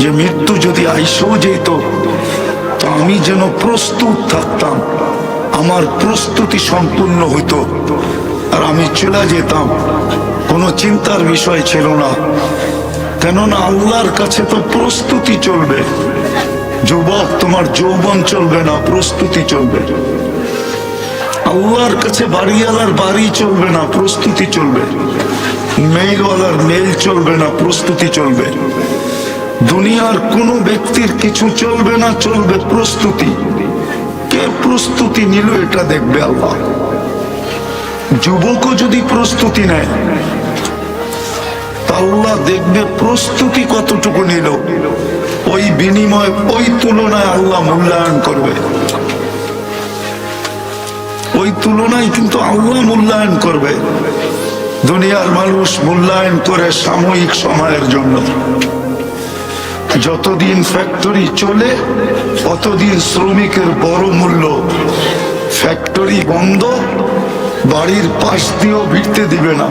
যে মৃত্যু যদি আইসেও যেত, তো আমি যেন প্রস্তুত থাকতাম, আমার প্রস্তুতি সম্পূর্ণ হইতো। আর আমি চলে যেতাম, কোনো চিন্তার বিষয় ছিল না। কেননা আল্লাহর কাছে তো প্রস্তুতি চলবে। যুবক, তোমার যৌবন চলবে না, প্রস্তুতি চলবে। আল্লাহর কাছে বাড়িওয়ালার বাড়ি চলবে না, প্রস্তুতি চলবে। মেইলওয়ালার মেল চলবে না, প্রস্তুতি চলবে। দুনিয়ার কোনো ব্যক্তির কিছু চলবে না, চলবে প্রস্তুতি। কে প্রস্তুতি নিল এটা দেখবে আল্লাহ। যুবকও যদি প্রস্তুতি নেয়, আল্লাহ দেখবে প্রস্তুতি কতটুকু নিল। ওই বিনিময়, ওই তুলনায় আল্লাহ মূল্যায়ন করবে। ওই তুলনায় কিন্তু আল্লাহ মূল্যায়ন করবে। দুনিয়ার মানুষ মূল্যায়ন করে সাময়িক সময়ের জন্য। যতদিন ফ্যাক্টরি চলে, ততদিন শ্রমিকের বড় মূল্য। ফ্যাক্টরি বন্ধ, বাড়ির পাশ দিয়েও ভিড়তে দিবে না।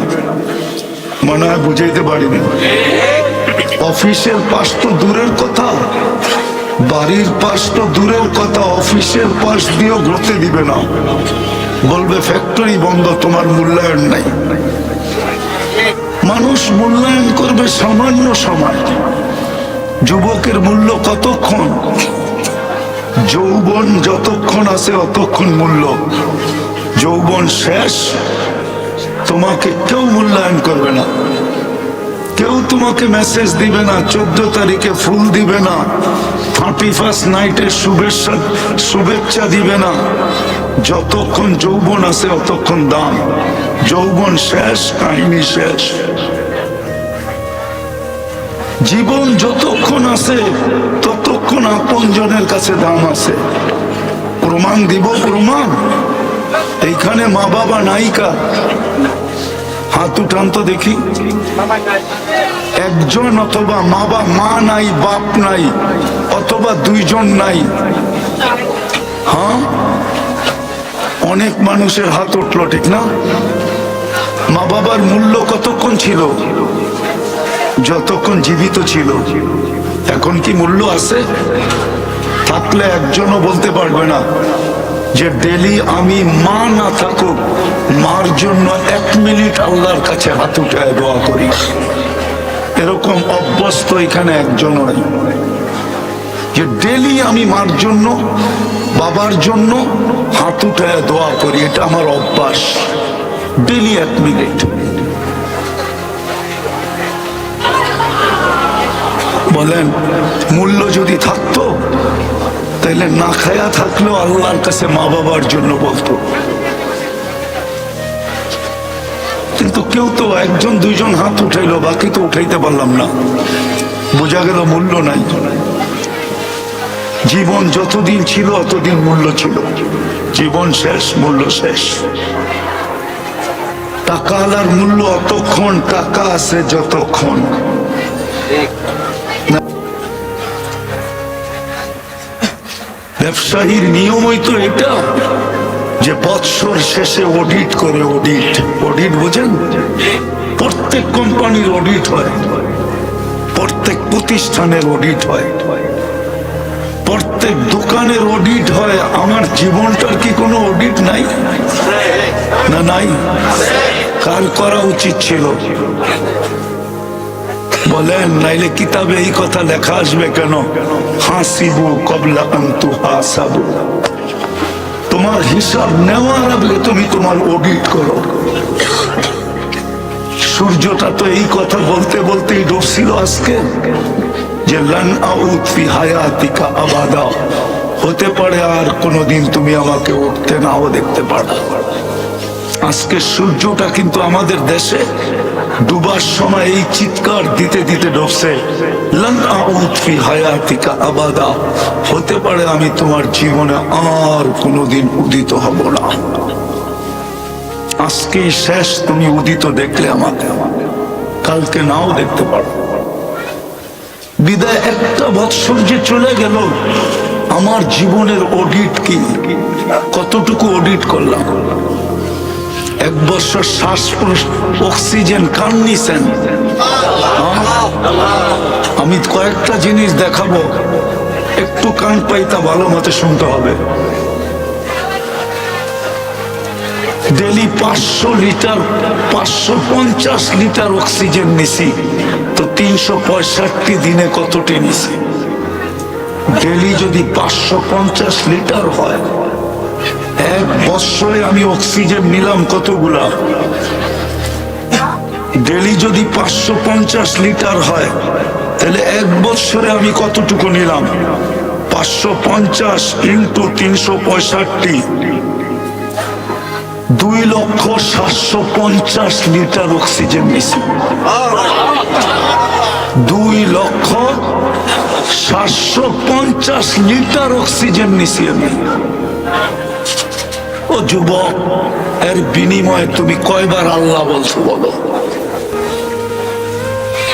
মনে হয় বুঝাইতে পারিনি। অফিসের পাশ তো দূরের কথা। বাড়ির পাশ তো দূরের কথা অফিসের পাশ দিয়েও ঘুরতে দিবে না। বলবে ফ্যাক্টরি বন্ধ, তোমার মূল্যায়ন নাই। মানুষ মূল্যায়ন করবে সামান্য সময়। যুবকের মূল্য কতক্ষণ? যৌবন যতক্ষণ আছে অতক্ষণ মূল্য। যৌবন শেষ, তোমাকে কেউ মূল্যায়ন করবে না। কেউ তোমাকে মেসেজ দিবে না, চোদ্দ তারিখে ফুল দিবে না, থার্টি ফার্স্ট নাইটের শুভেচ্ছা শুভেচ্ছা দিবে না। যতক্ষণ যৌবন আছে অতক্ষণ দাম। যৌবন শেষ, কাহিনী শেষ। জীবন যতক্ষণ আছে, ততক্ষণ আপন জনের কাছে দাম আছে। প্রমাণ দিব, প্রমাণ। এইখানে মা বাবা, নায়িকা। হাত উঠান তো দেখি। একজন অথবা মা বা মা নাই, বাপ নাই, অথবা দুইজন নাই। হ্যাঁ? অনেক মানুষের হাত উঠল, ঠিক না? মা বাবার মূল্য কতক্ষণ ছিল? যতক্ষণ জীবিত ছিল। এখন কি মূল্য আছে? থাকলে একজনও বলতে পারবে না যে ডেলি আমি মা না থাকুক, মার জন্য এক মিনিট আল্লাহর কাছে হাত উঠায় দোয়া করি। এরকম অভ্যস্ত এখানে একজনও নাই। যে ডেলি আমি মার জন্য, বাবার জন্য হাত উঠায় দোয়া করি, এটা আমার অভ্যাস। ডেলি এক মিনিট। বলেন, মূল্য যদি থাকতো তাহলে না খায়া থাকলেও আল্লাহর কাছে মা বাবার জন্য বলতো। কিন্তু কেউ তো একজন, দুইজন হাত উঠাইলো, বাকি তো উঠাইতে পারলাম না। বোঝা গেল মূল্য নাই। জীবন যতদিন ছিল, অতদিন মূল্য ছিল। জীবন শেষ, মূল্য শেষ। টাকা আলার মূল্য অতক্ষণ, টাকা আছে যতক্ষণ। ব্যবসায়ীর নিয়মই তো এটা যে বৎসর শেষে অডিট করে অডিট অডিট বোঝেন? প্রত্যেক কোম্পানির অডিট হয়। প্রত্যেক প্রতিষ্ঠানের অডিট হয়। প্রত্যেক দোকানের অডিট হয়। আমার জীবনটার কি কোনো অডিট নাই? না, নাই। কার করা উচিত ছিল। বলেন, নাইলে কিতাবে এই কথা লেখা আসবে কেন? হাসিবু কবলা আন্তু হাসাবু। তোমার হিসাব নেওয়ার আগে তুমি তোমার অডিট করো। সূর্যটা তো এই কথা বলতে বলতেই ডরছিল আজকে, যে লান আউত হায়াতিকা আবাদা। হতে পারে আর কোনোদিন তুমি আমাকে উঠতে নাও দেখতে পারো। আজকে সূর্যটা কিন্তু আমাদের দেশে ডুবার সময় এই চিৎকার দিতে দিতে ডুবছে। আবাদা। হতে পারে আমি তোমার জীবনে আর কোনোদিন উদিত হব না। আজকে শেষ তুমি উদিত দেখলে আমাকে। কালকে নাও দেখতে পারো। বিদায় একটা বৎসর যে চলে গেল, আমার জীবনের অডিট কি? কতটুকু অডিট করলাম? এক বছর শ্বাস অক্সিজেন কান? আমি কয়েকটা জিনিস দেখাবো। একটু কান পাই তা ভালো মতে শুনতে হবে। ডেলি পাঁচশো লিটার, পাঁচশো পঞ্চাশ লিটার অক্সিজেন নিছি। তো তিনশো পঁয়ষট্টি দিনে কতটি নিছি? ডেলি যদি পাঁচশো পঞ্চাশ লিটার হয় এক বৎসরে আমি অক্সিজেন নিলাম কতগুলা? ডেলি যদি পাঁচশো পঞ্চাশ লিটার হয়, তাহলে এক বৎসরে আমি কতটুকু নিলাম? পাঁচশো পঞ্চাশ ইন্টু তিনশো পঁয়ষট্টি। দুই লক্ষ সাতশো পঞ্চাশ লিটার অক্সিজেন নিছি। দুই লক্ষ সাতশো পঞ্চাশ লিটার অক্সিজেন নিছি আমি। যুবক, এর বিনিময়ে তুমি কয়বার আল্লাহ বলছো বলো?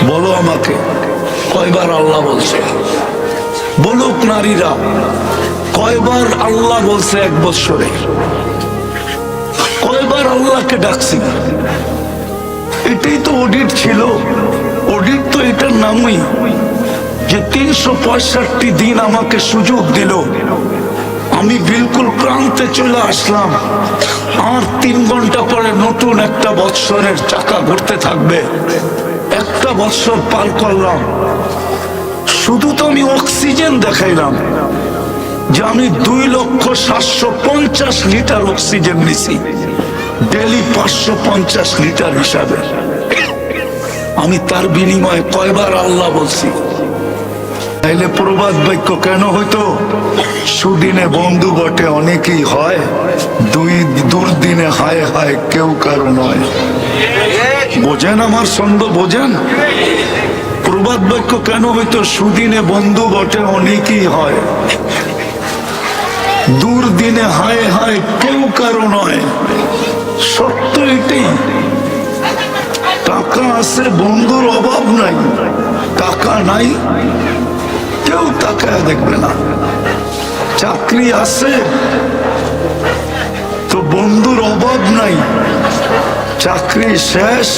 বলো আমাকে, কয়বার আল্লাহ বলছে? বলুক নারীরা, কয়বার আল্লাহ বলছে এক বৎসরে? কয়বার আল্লাহকে ডাকছি? এটাই তো অডিট ছিল। অডিট তো এটার নামই যে তিনশো পঁয়ষট্টি দিন আমাকে সুযোগ দিল। আমি বিলকুল ক্রান্তে চলে আসলাম। আর তিন ঘণ্টা পরে নতুন একটা বৎসরের চাকা ঘুরতে থাকবে। একটা বৎসর পার করলাম। শুধু তো আমি অক্সিজেন দেখাইলাম যে আমি দুই লক্ষ সাতশো পঞ্চাশ লিটার অক্সিজেন নিছি। ডেলি পাঁচশো পঞ্চাশ লিটার হিসাবে। আমি তার বিনিময়ে কয়বার আল্লাহ বলছি তাইলে প্রবাদ বাক্য কেন হইতো? সুদিনে বন্ধু বটে, অনেকেই হয়। দুই দুর্দিনে হায় হায় কেউ কারও নয়। বোঝেন আমার ছন্দ, বোঝেন? প্রবাদ বাক্য কেন হইতো? সুদিনে বন্ধু বটে, অনেকেই হয়। দুর্দিনে হায় হায় কেউ কারও নয়। সত্য এটাই। টাকা আছে, বন্ধুর অভাব নাই। টাকা নাই। কেউ তাকায় দেখবে না। চাকরি আছে, তো বন্ধুর অভাব নাই। চাকরি শেষ,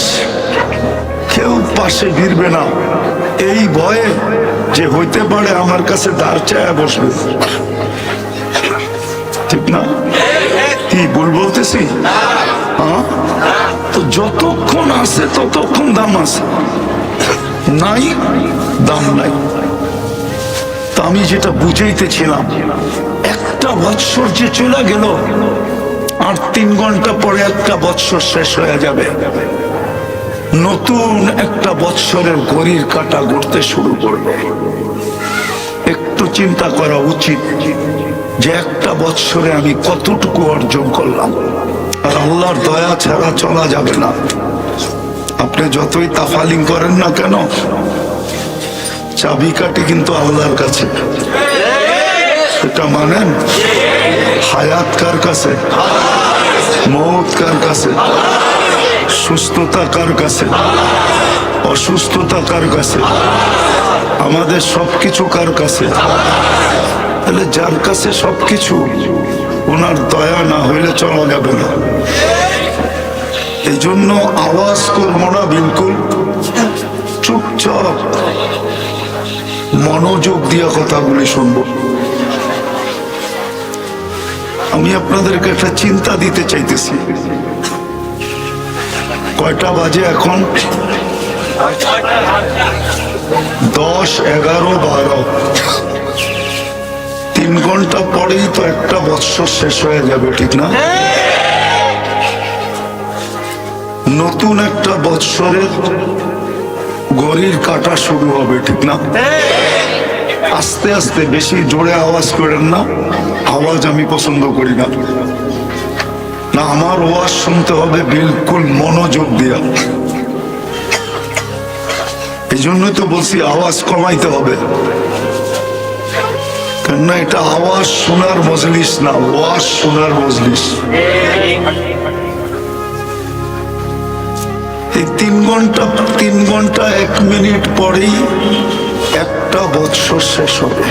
কেউ পাশে ভিড়বে না। এই ভয়ে যে হইতে পারে আমার কাছে দাঁড় চায় বসবে। ঠিক না? কি ভুল বলতেছি? হ্যাঁ? তো যতক্ষণ আছে ততক্ষণ দাম আছে। নাই, দাম নাই। আমি যেটা বুঝাইতেছিলাম, একটা বৎসর যে চলে গেল, আর তিন ঘণ্টা পরে একটা বৎসর শেষ হয়ে যাবে। নতুন একটা বৎসরের ঘড়ির কাটা ঘুরতে শুরু করবে। একটু চিন্তা করা উচিত যে একটা বৎসরে আমি কতটুকু অর্জন করলাম। আর আল্লাহর দয়া ছাড়া চলা যাবে না। আপনি যতই তাফালিং করেন না কেন চাবিকাঠি কিন্তু আল্লাহর কাছে। সেটা মানেন? হায়াত কার কাছে? মৌত কার কাছে? সুস্থতা কার কাছে? অসুস্থতা কার কাছে? আমাদের সব কিছু কার কাছে? তাহলে যার কাছে সব কিছু ওনার দয়া না হইলে চলা যাবে না। এই জন্য আওয়াজ করব না, বিলকুল। চুপচাপ। মনোযোগ দিয়ে কথাগুলি শুনব। আমি আপনাদেরকে একটা চিন্তা দিতে চাইতেছি। কয়টা বাজে এখন? দশ, এগারো, বারো। তিন ঘণ্টা পরেই তো একটা বৎসর শেষ হয়ে যাবে, ঠিক না? নতুন একটা বৎসরের ঘড়ির কাটা শুরু হবে, ঠিক না? আস্তে আস্তে বেশি জোরে আওয়াজ করেন না, আওয়াজ আমি পছন্দ করি না। না, আমার ওয়াজ শুনতে হবে বিলকুল মনোযোগ দিয়া। এই জন্যই তো বলছি আওয়াজ কমাইতে হবে। কেননা এটা আওয়াজ শোনার মজলিস না, ওয়াজ শোনার মজলিস। এই তিন ঘণ্টা তিন ঘণ্টা এক মিনিট পরেই একটা বৎসর শেষ হবে।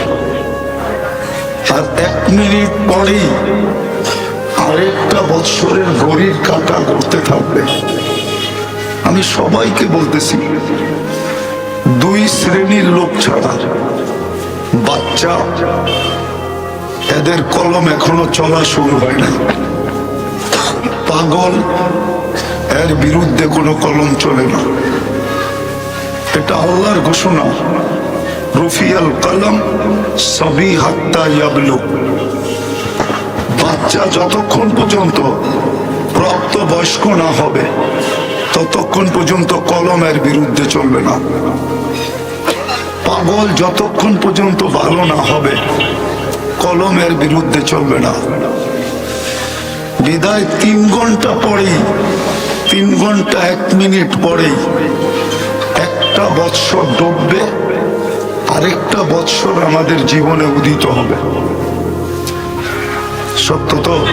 আর এক মিনিট পরেই আরেকটা বৎসরের ঘড়ির কাটা করতে থাকবে। আমি সবাইকে বলতেছি, দুই শ্রেণির লোক ছাড়া বাচ্চা এদের কলম এখনও চলা শুরু হয় না পাগল এর বিরুদ্ধে কোনো কলম চলে না। এটা আল্লাহর ঘোষণা। রফিয়াল কলম সবই হাত্তা বাচ্চা যতক্ষণ পর্যন্ত প্রাপ্ত বয়স্ক না হবে, ততক্ষণ পর্যন্ত কলমের বিরুদ্ধে চলবে না। পাগল যতক্ষণ পর্যন্ত ভালো না হবে কলমের বিরুদ্ধে চলবে না। বিদায় তিন ঘণ্টা পরেই তিন ঘণ্টা এক মিনিট পরেই একটা বৎসর ডুববে, আরেকটা বৎসর আমাদের জীবনে উদিত হবে। সত্য তো?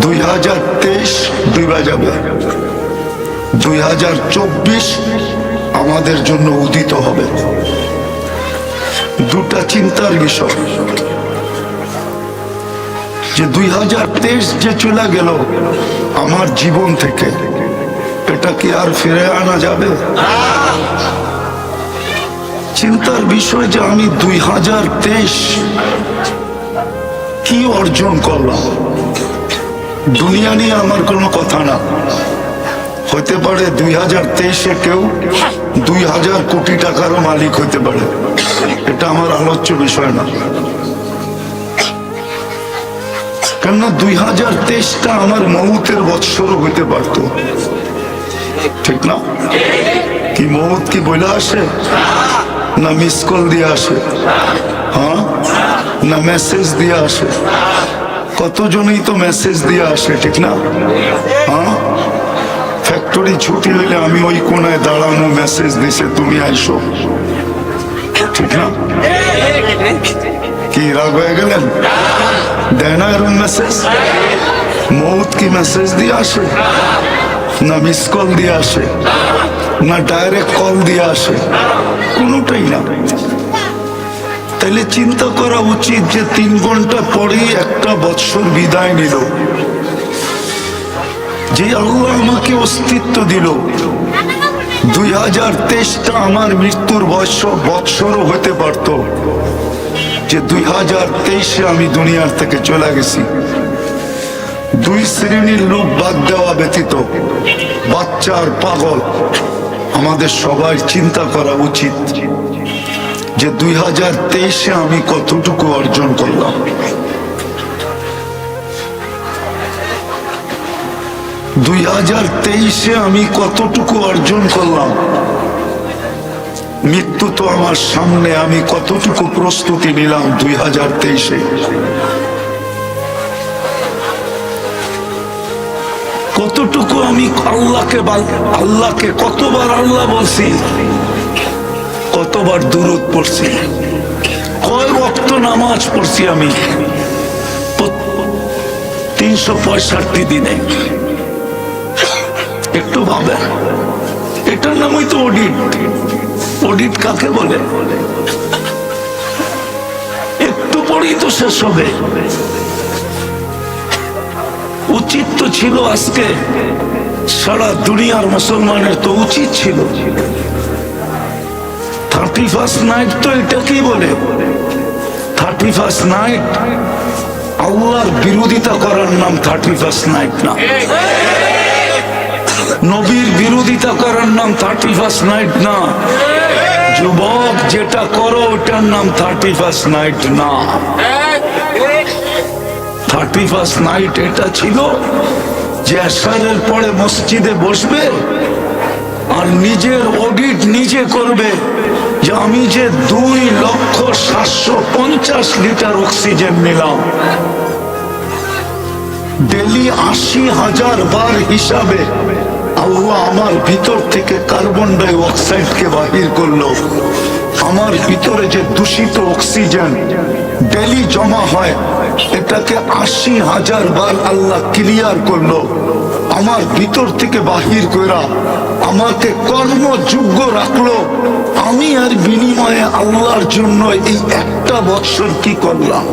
দুই হাজার তেইশ ডুবা যাবে। দুই হাজার চব্বিশ আমাদের জন্য উদিত হবে। দুটা চিন্তার বিষয়। যে দুই হাজার তেইশ যে চলে গেল আমার জীবন থেকে, এটা কি আর ফিরে আনা যাবে? চিন্তার বিষয় যে আমি দুই হাজার তেইশ কি অর্জন করলাম? দুনিয়া নিয়ে আমার কোনো কথা না। হতে পারে দুই হাজার তেইশে কেউ দুই হাজার কোটি টাকারও মালিক হতে পারে। এটা আমার আলোচ্য বিষয় না। কেননা দুই হাজার তেইশটা আমার মৌতের বৎসর হইতে পারত। ঠিক না? কি মৌত কি বইলা আসে? না মিস কল দিয়ে আসে? হ্যাঁ? না মেসেজ দিয়ে আসে? কতজনই তো মেসেজ দিয়ে আসে, ঠিক না? হ্যাঁ? ফ্যাক্টরি ছুটি হইলে আমি ওই কোনায় দাঁড়ানো মেসেজ দিছে, তুমি আইসো। ঠিক না? কি রাগ হয়ে গেলেন? দেয় না মেসেজ মৌত কি মেসেজ দিয়ে আসে? না মিস কল দিয়ে আসে? না ডাইরেক্ট কল দিয়ে আসে? কোনোটাই না। তাহলে চিন্তা করা উচিত যে তিন ঘণ্টা পরেই একটা বৎসর বিদায় নিল। যে আল্লাহ আমাকে অস্তিত্ব দিল। দুই হাজার তেইশটা আমার মৃত্যুর বয়স বৎসরও হতে পারত। যে দুই হাজার তেইশে আমি দুনিয়ার থেকে চলে গেছি। দুই শ্রেণির লোক বাদ দেওয়া ব্যতীত বাচ্চা আর পাগল, আমাদের সবাই চিন্তা করা উচিত যে দুই হাজার তেইশে আমি কতটুকু অর্জন করলাম। দুই হাজার তেইশে আমি কতটুকু অর্জন করলাম? মৃত্যু তো আমার সামনে, আমি কতটুকু প্রস্তুতি নিলাম দুই হাজার তেইশে? কতটুকু আমি আল্লাহকে আল্লাহকে কতবার আল্লাহ বলছি, কতবার দূরত পড়ছি, কয় রক্ত নামাজ পড়ছি আমি তিনশো পঁয়ষট্টি দিনে। একটু ভাবেন, এটার নামই তো অডিট। অডিট কাকে বলে? একটু পরেই তো শেষ হবে। উচিত তো ছিল আজকে সারা দুনিয়ার মুসলমানের তো উচিত ছিল। থার্টি ফার্স্ট নাইট তো এটা কি বলে? থার্টি ফার্স্ট নাইট আল্লাহর বিরোধিতা করার নাম থার্টি ফার্স্ট নাইট না। নবীর বিরোধিতা করার নাম থার্টি ফার্স্ট নাইট না। যুবক, যেটা করো, ওটার নাম থার্টি ফার্স্ট নাইট না। থার্টি ফার্স্ট নাইট এটা ছিল যে আসারের পরে মসজিদে বসবে আর নিজের অডিট নিজে করবে যে আমি যে দুই লক্ষ সাতশো পঞ্চাশ লিটার অক্সিজেন নিলাম। ডেলি আশি হাজার বার হিসাবে আল্লাহ আমার ভিতর থেকে কার্বন ডাই অক্সাইডকে বাহির করল। আমার ভিতরে যে দূষিত অক্সিজেন ডেলি জমা হয়, এটাকে আশি হাজার বার আল্লাহ ক্লিয়ার করল। আমার ভিতর থেকে বাহির করা আমাকে কর্মযোগ্য রাখল। আমি আর বিনিময়ে আল্লাহর জন্য এই একটা বৎসর কি করলাম?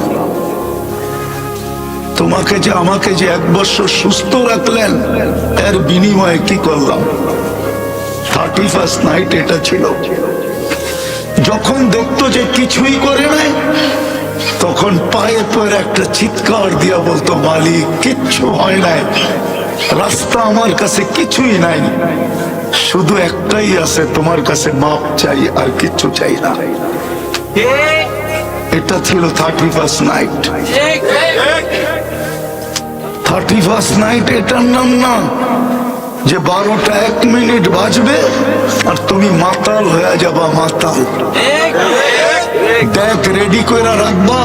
তোমাকে যে আমাকে যে এক বছর সুস্থ রাখলেন এর বিনিময়ে কি করলাম? থার্টি ফার্স্ট নাইট এটা ছিল। যখন দেখতো যে কিছুই করে নাই তখন পায়ে পরে একটা চিৎকার দিয়া বলতো মালিক কিচ্ছু হয় নাই। রাস্তা আমার কাছে কিছুই নাই। শুধু একটাই আছে তোমার কাছে মাপ চাই আর কিচ্ছু চাই না। এটা ছিল thirty first night thirty first night এটার নাম না। যে বারোটা এক মিনিট বাজবে, আর তুমি মাতাল হয়ে যাবা, মাতাল। ডেক রেডি করে রাখবা।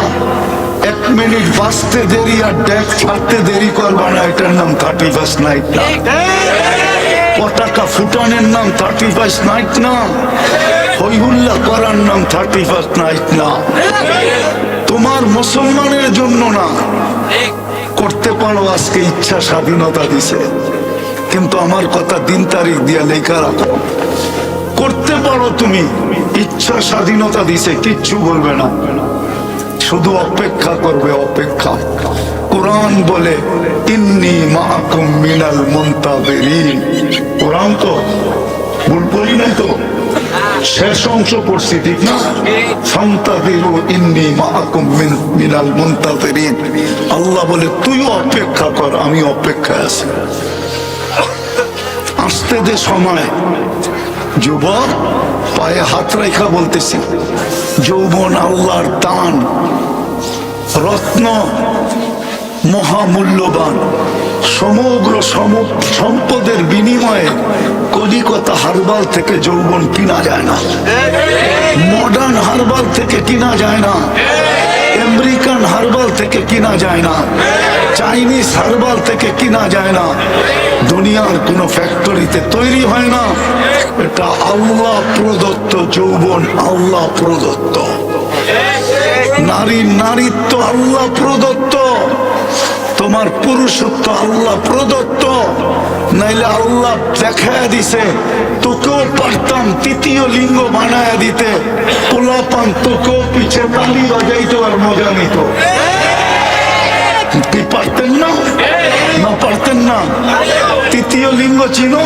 এক মিনিট বাঁচতে দেরি আর ডেক ছাড়তে দেরি করবা না, এটার নাম থার্টি ফার্স্ট নাইট না। পতাকা ফুটানের নাম থার্টি ফার্স্ট নাইট না। হইহুল্লা করার নাম থার্টি ফার্স্ট নাইট না। তোমার মুসলমানের জন্য না। করতে পারো, আজকে ইচ্ছা স্বাধীনতা দিছে। কিন্তু আমার কথা দিন তারিখ দিয়া লেখা রাখো। করতে পারো তুমি, ইচ্ছা স্বাধীনতা দিছে, কিচ্ছু বলবে না। শুধু অপেক্ষা করবে, অপেক্ষা। কোরআন বলে, ইন্নি মাহকুম মিনাল মুনতাবিরিন কোরআন তো, ভুল বলি নাই তো? শেষ অংশ পড়ছি, ঠিক না? আল্লাহ বলে, তুইও অপেক্ষা কর আমি অপেক্ষায় আছি। আসতে দে সময়। যুবক, পায়ে হাত রেখা বলতেছি। যৌবন আল্লাহর দান, রত্ন, মহামূল্যবান। সমগ্র সম- সম্পদের বিনিময়ে কলিকতা হারবাল থেকে যৌবন কিনা যায় না। মডার্ন হারবাল থেকে কিনা যায় না। আমেরিকান হারবাল থেকে কিনা যায় না। চাইনিজ হারবাল থেকে কিনা যায় না। দুনিয়ার কোনো ফ্যাক্টরিতে তৈরি হয় না। এটা আল্লাহ প্রদত্ত যৌবন, আল্লাহ প্রদত্ত। নারী নারীত্ব আল্লাহ প্রদত্ত। তোমার পুরুষত্ব আল্লাহ প্রদত্ত। নাইলে আল্লাহ দেখায় দিছে, তোকেও পারতাম তৃতীয় লিঙ্গ বানায় দিতে। পোলাপান তোকেও পিছে তালি বাজাইতো আর মজা নিত। পারতেন না? না পারতেন না। তৃতীয় লিঙ্গ চিনো?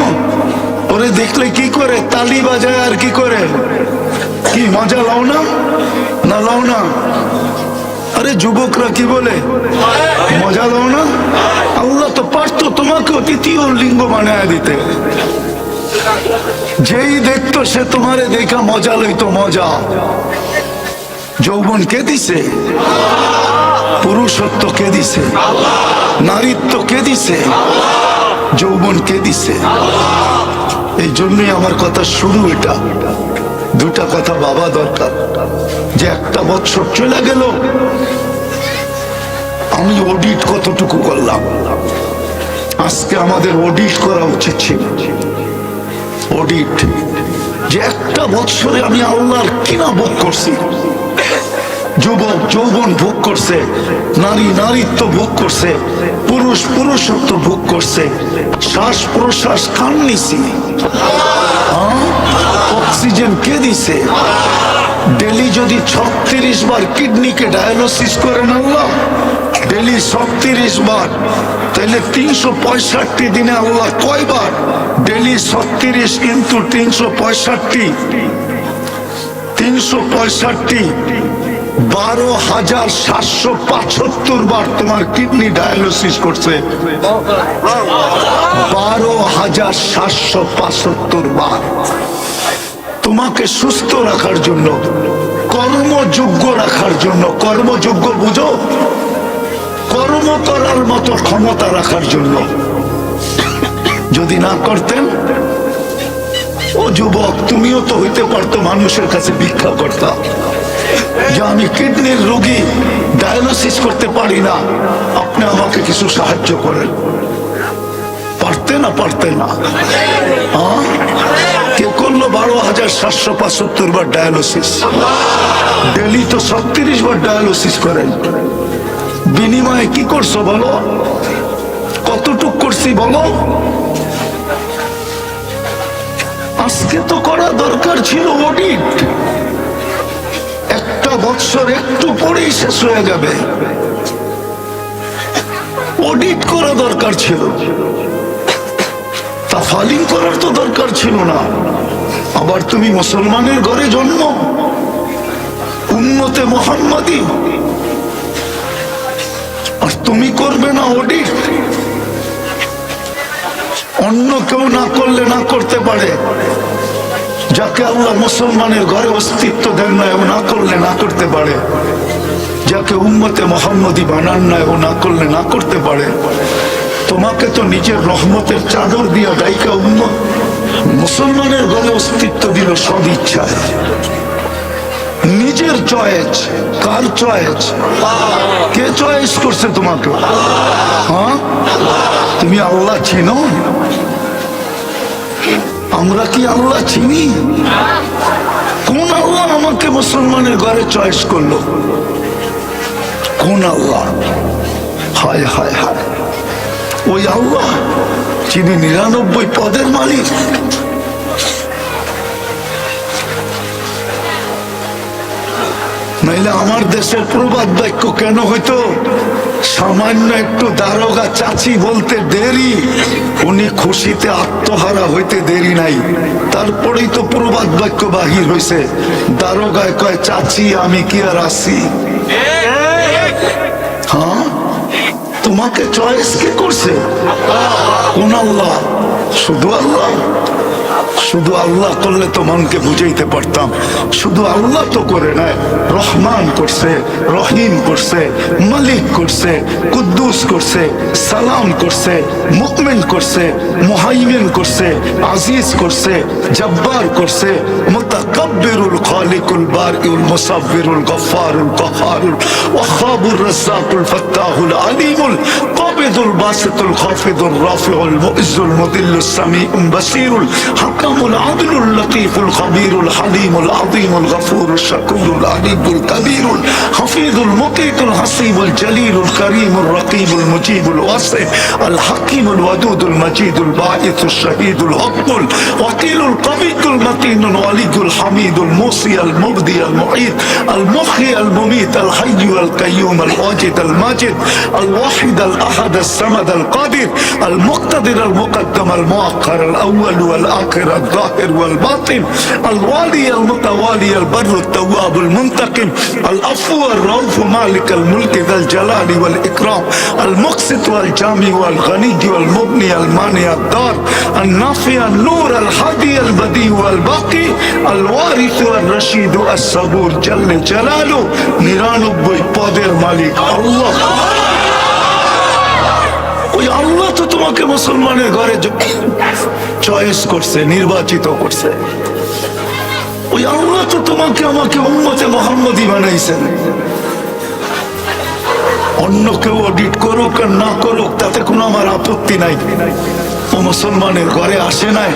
ওরে দেখলে কি করে? তালি বাজায় আর কি করে? কি মজা লাও না? না লাও না। আরে যুবকরা কি বলে? মজা দাও না। আল্লাহ তো পারতো তোমাকেও তৃতীয় লিঙ্গ বানায় দিতে। যেই দেখতো সে তোমারে দেখা মজা লইতো, মজা। যৌবন কে দিছে? পুরুষত্ব কে দিছে? নারীত্ব কে দিছে? যৌবন কে দিছে? এই জন্যই আমার কথা শুরু এটা। দুটা কথা বাবা দরকার। যে একটা বছর চলে গেল, আমি অডিট কতটুকু করলাম? আজকে আমাদের অডিট করা উচিত ছিল। অডিট যে একটা বছরে আমি আল্লাহর কিনা ভোগ করছি, যুবক, যৌবন ভোগ করছে, নারী, নারীত্ব ভোগ করছে, পুরুষ, পুরুষত্ব ভোগ করছে শ্বাস প্রশ্বাস কান নিছি? অক্সিজেন কে দিছে? ডেলি যদি ছত্রিশ বার কিডনিকে ডায়ালিসিস করেন আল্লাহ, ডেলি ছত্রিশ বার, তাহলে তিনশো পঁয়ষট্টি দিনে আল্লাহ কয়বার ডেলি ছত্রিশ কিন্তু তিনশো পঁয়ষট্টি? তিনশো পঁয়ষট্টি, বারো হাজার সাতশো পঁচাত্তর বার তোমার কিডনি ডায়ালিসিস করছে। বারো হাজার সাতশো পঁচাত্তর বার। তোমাকে সুস্থ রাখার জন্য, কর্মযোগ্য রাখার জন্য, কর্মযোগ্য বুঝো? কর্ম করার মতো ক্ষমতা রাখার জন্য। যদি না করতেন, ও যুবক, তুমিও তো হইতে পারতো মানুষের কাছে ভিক্ষা করতাম যে আমি কিডনির রোগী, ডায়ালিসিস করতে পারি না, আপনি আমাকে কিছু সাহায্য করেন। পারতে না পারতে না। হ্যাঁ? কে করল বারো হাজার সাতশো পঁচাত্তর বার ডায়ালিসিস ডেলি তো ছত্রিশ বার ডায়ালিসিস করেন। বিনিময়ে কি করছ বলো? কতটুক করছি বলো? আজকে তো করা দরকার ছিল অডিট একটা বছর একটু পরেই শেষ হয়ে যাবে। অডিট করা দরকার ছিল। তাফালিং করার তো দরকার ছিল না। আবার তুমি মুসলমানের ঘরে জন্ম। উন্নতে মোহাম্মদী। আর তুমি করবে না অডিট। অন্য কেউ না করলে না করতে পারে। যাকে আল্লাহ মুসলমানের ঘরে অস্তিত্ব দেন না এবং না করলে না করতে পারে। যাকে উম্মতে মোহাম্মদী বানান না এবং না করলে না করতে পারে। তোমাকে তো নিজের রহমতের চাদর দিয়া গায়িকা উম্মত। মুসলমানের ঘরে অস্তিত্ব দিল ইচ্ছায়। নিজের চয়েস, কার চয়েস? কে চয়েস করছে তোমাকে? হ্যাঁ? তুমি আল্লাহ চিনো? আমরা কি আল্লাহ চিনি? কোন আল্লাহ আমাকে মুসলমানের ঘরে চয়েস করল? কোন আল্লাহ? হায় হায় হায়। ওই আল্লাহ যিনি নিরানব্বই পদের মালিক। নাইলে আমার দেশের প্রবাদ বাক্য কেন হইতো? সামান্য একটু দারোগা চাচি বলতে দেরি উনি খুশিতে আত্মহারা হইতে দেরি নাই। তারপরেই তো প্রবাদ বাক্য বাহির হইছে। দারোগায় কয় চাচি আমি কি আর আসি হ্যাঁ? তোমাকে চয়েস কে করছে? কোন আল্লাহ? শুধু আল্লাহ। শুধু আল্লাহ করলে তো মনকে বুঝাইতে পারতাম শুধু আল্লাহ তো করে নাই রহমান করছে রহিম করছে মালিক করছে কুদ্দুস করছে সালাম করছে মুকমিন করছে মুহাইমিন করছে আজিজ করছে জব্বার করছে মুতাকাব্বিরুল খালিকুল বারিউল মুসাব্বিরুল গফফারুল কহারুল ওয়াহাবুর রাজ্জাকুল ফাত্তাহুল আলিমুল قابض الباسط الخافض الرافع المؤز المذل السميع البصير الحكم العدل اللطيف الخبير الحليم العظيم الغفور الشكور العليم الكبير الحفيظ المقيت الحسيب الجليل الكريم الرقيب المجيب الواسع الحكيم الودود المجيد الباعث الشهيد الحق الوكيل القوي المتين الولي الحميد الموصي المبدي المعيد المحيي المميت الحي القيوم الواجد الماجد الواحد الأحد الصمد القادر المقتدر المقدم المؤخر الأول والآخر الظاهر والباطن الوالي المتوالي البر التواب المنتقم العفو الرؤوف مالك الملك ذا الجلال والاكرام المقسط والجامع والغني والمبني المانع الدار النافع النور الهادي البديع والباقي الوارث الرشيد الصبور جل جلاله নিরানব্বই পদের মালিক আল্লাহ ওই আল্লাহ তো তোমাকে মুসলমানের ঘরে চয়েস করছে, নির্বাচিত করছে। ওই আল্লাহ তো তোমাকে আমাকে উম্মতে মোহাম্মদী বানাইছেন। অন্য কেউ অডিট করুক আর না করুক, তাতে কোনো আমার আপত্তি নাই। ও মুসলমানের ঘরে আসে নাই।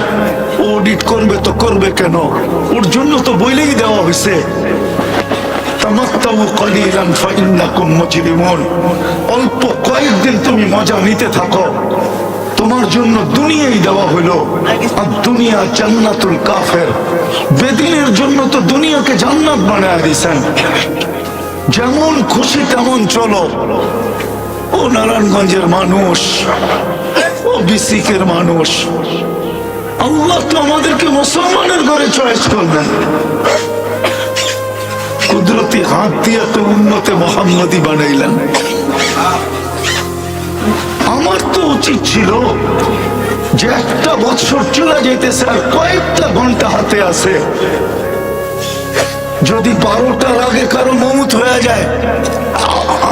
ও অডিট করবে তো করবে কেন? ওর জন্য তো বইলেই দেওয়া হয়েছে অল্প কয়েকদিন তুমি মজা নিতে থাকো। তোমার জন্য দুনিয়াই দেওয়া হলো আর দুনিয়া জান্নাতুল কাফের। বেদিনের জন্য তো দুনিয়াকে জান্নাত বানায় দিয়েছেন যেমন খুশি তেমন চলো। ও নারায়ণগঞ্জের মানুষ, ও বিসিকের মানুষ। আল্লাহ তো আমাদেরকে মুসলমানের ঘরে চয়েস করবেন। কুদরতি হাত দিয়ে তো উন্নতে মোহাম্মদী বানাইলেন। আমার তো উচিত ছিল যে একটা বছর চলে যেতেছে আর কয়েকটা ঘণ্টা হাতে আছে। যদি বারোটার আগে কারও মমুত হয়ে যায়,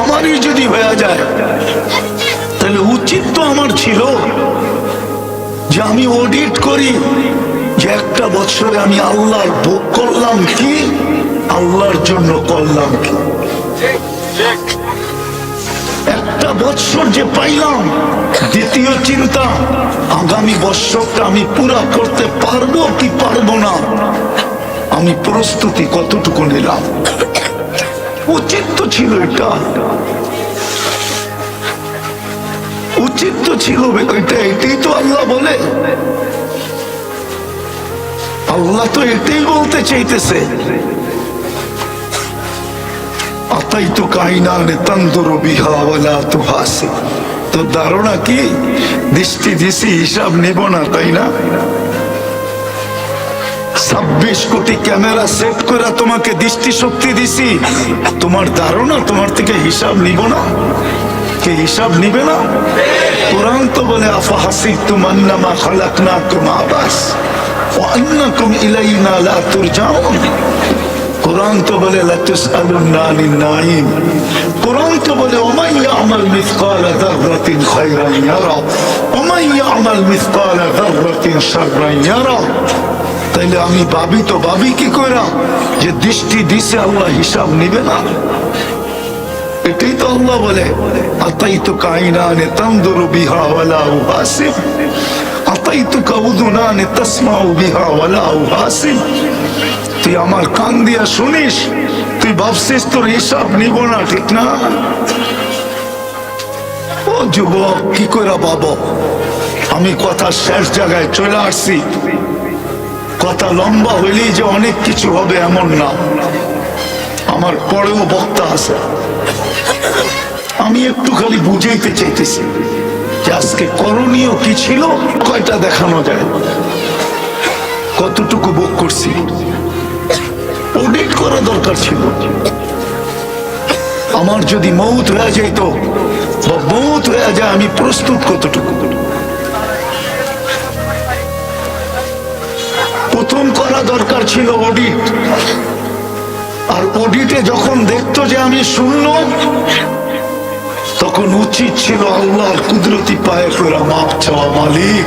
আমারই যদি হয়ে যায়, তাহলে উচিত তো আমার ছিল যে আমি অডিট করি যে একটা বছরে আমি আল্লাহর ভোগ করলাম কি? আল্লাহর জন্য করলাম কি? একটা বৎসর যে পাইলাম, দ্বিতীয় চিন্তা, আগামী বৎসরটা আমি পুরা করতে পারব কি পারব না? আমি প্রস্তুতি কতটুকু নিলাম? উচিত তো ছিল এটা। উচিত তো ছিল এটা, এটাই তো আল্লাহ বলে। আল্লাহ তো এটাই বলতে চাইতেছে। আতাই তো কাহিনা তন্দুর বিহাওয়ালা তো হাসে তো ধারণা কি? দৃষ্টি দিছি, হিসাব নেব না, তাই না? ছাব্বিশ কোটি ক্যামেরা সেট করে তোমাকে দৃষ্টি শক্তি দিছি। তোমার ধারণা, তোমার থেকে হিসাব নিব না। কে হিসাব নিবে না? কোরআন তো বলে, আফা হাসি তোমার নামা খালাক না তোমা আবাস ইলাইনা তোর যাও কোরআন তো বলে নাঈম। কোরআন তো বলে ওমান ইয়ামাল মিসকালা যাররাতিন খায়রান ইয়ারা। ওমান ইয়ামাল মিসকালা যাররাতিন শাররান ইয়ারা। তাইলে আমি ভাবি তো, ভাবি কি কইরা? যে দৃষ্টি দিছে আল্লাহ, হিসাব নিবে না। এটাই তো আল্লাহ বলে আতাই তো কাইনানে তন্দুরু বিহা ওয়ালা উহাসিব আতাই তো কাউদুনানে তাসমাউ বিহা ওয়ালা উহাসিব তুই আমার কান দিয়া শুনিস? তুই ভাবছিস তোর হিসাব নিব না, ঠিক না? ও যুবক, কি করে বাবা আমি কথা শেষ জায়গায় চলে আসছি। কথা লম্বা হইলেই যে অনেক কিছু হবে এমন না। আমার পরেও বক্তা আছে। আমি একটু খালি বুঝাইতে চাইতেছি যে আজকে করণীয় কি ছিল, কয়টা দেখানো যায়? কতটুকু বুক করছি? অডিট করা দরকার ছিল। আমার যদি মৌত হয়ে যেত বা মৌত হয়ে যায়, আমি প্রস্তুত কতটুকু? প্রথম করা দরকার ছিল অডিট। আর অডিটে যখন দেখতো যে আমি শূন্য, তখন উচিত ছিল আল্লাহর কুদরতি পায়ে ফেরা মাপ চাওয়া মালিক।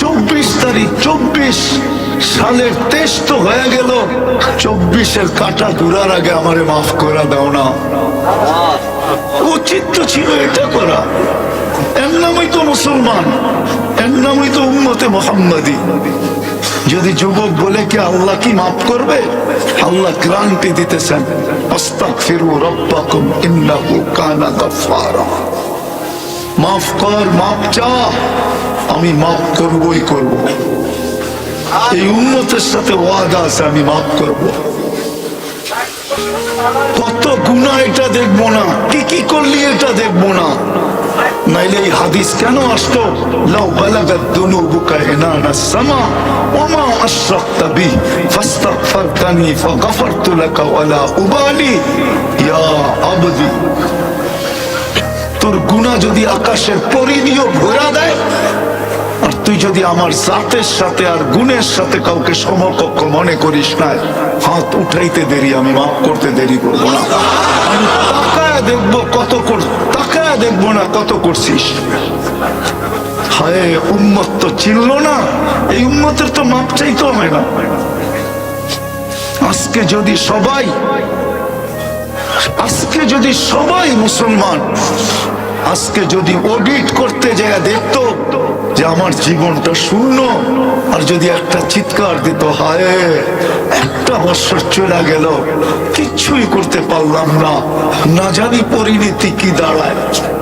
চব্বিশ তারিখ, চব্বিশ সালের তেইশ তো হয়ে গেল। চব্বিশের কাটা ঘুরার আগে আমারে মাফ করে দাও না। উচিত তো ছিল এটা করা। এর তো মুসলমান, এর তো উম্মতে মোহাম্মদী। যদি যুবক বলে কি আল্লাহ কি মাফ করবে? আল্লাহ গ্রান্টি দিতেছেন মাফ কর, মাফ চা, আমি মাফ করবই করব। এই উন্নতের সাথে ওয়াদা আছে, আমি মাফ করব। কত গুণা এটা দেখব না, কি কি করলি এটা দেখব না। নাইলে এই হাদিস কেন আসতো লাউ সামা, ওমা ওয়ালা উবালি। ইয়া আবদি, তোর গুণা যদি আকাশের পরিধিও ঘোরা দেয় তুই যদি আমার জাতের সাথে আর গুণের সাথে কাউকে সমকক্ষ মনে করিস না, হাত উঠাইতে দেরি, আমি মাফ করতে দেরি করব না। আমি তাকায় দেখব কত কর, তাকায় দেখব না কত করছিস। হায়, উম্মত তো চিনল না, এই উম্মতের তো মাপ চাইতে হয় না। আজকে যদি সবাই, আজকে যদি সবাই মুসলমান আজকে যদি অডিট করতে যায় দেখতো যে আমার জীবনটা শূন্য, আর যদি একটা চিৎকার দিত, হায়, একটা বছর চলে গেল কিচ্ছুই করতে পারলাম না। না জানি পরিণতি কি দাঁড়ায়।